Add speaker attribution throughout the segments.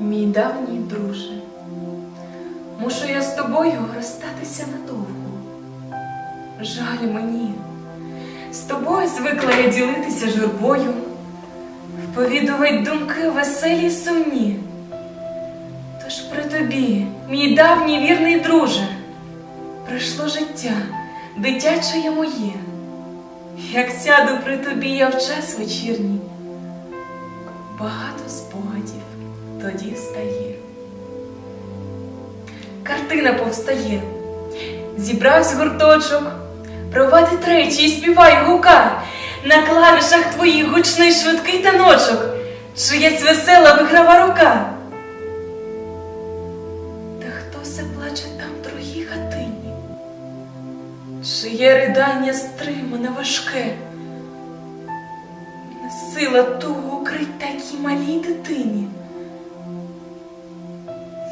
Speaker 1: Мій давній друже, мушу я з тобою розстатися надовго. Жаль мені, з тобою звикла я ділитися журбою, вповідувати думки веселі сумні. Тож при тобі, мій давній вірний друже, прийшло життя, дитяче моє. Як сяду при тобі я в час вечірній, багато спогадів тоді встає. Картина повстає, зібравсь гурточок, провади тричі і співай гука, на клавішах твоїх гучний швидкий таночок, чиясь весела виграва рука. Та хто се плаче там в другій хатині? Чиє ридання стримане важке, сила тугу укрить такій малій дитині.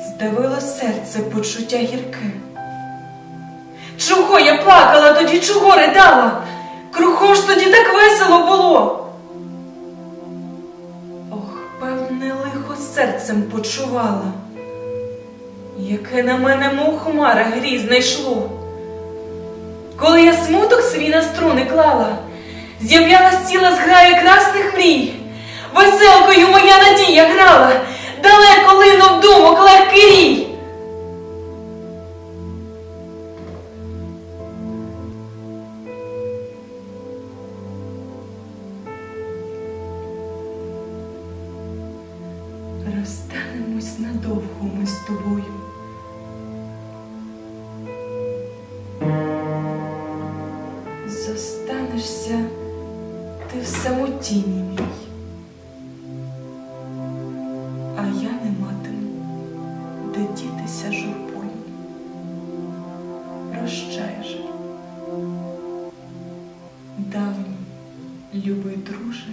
Speaker 1: Здавило серце почуття гірке. Чого я плакала тоді, чого ридала? Кругом ж тоді так весело було. Ох, певне лихо серцем почувала, яке на мене мов хмара грізне йшло. Коли я смуток свій на струни клала, з'являлась ціла зграя красних мрій, веселкою моя надія грала, далеко линув думок легкий рій. Розстанемось надовго ми з тобою. Зостанешся ти в самотіні мій, а я не матиму, де дітися журбою. Прощай же, давній, любий друже.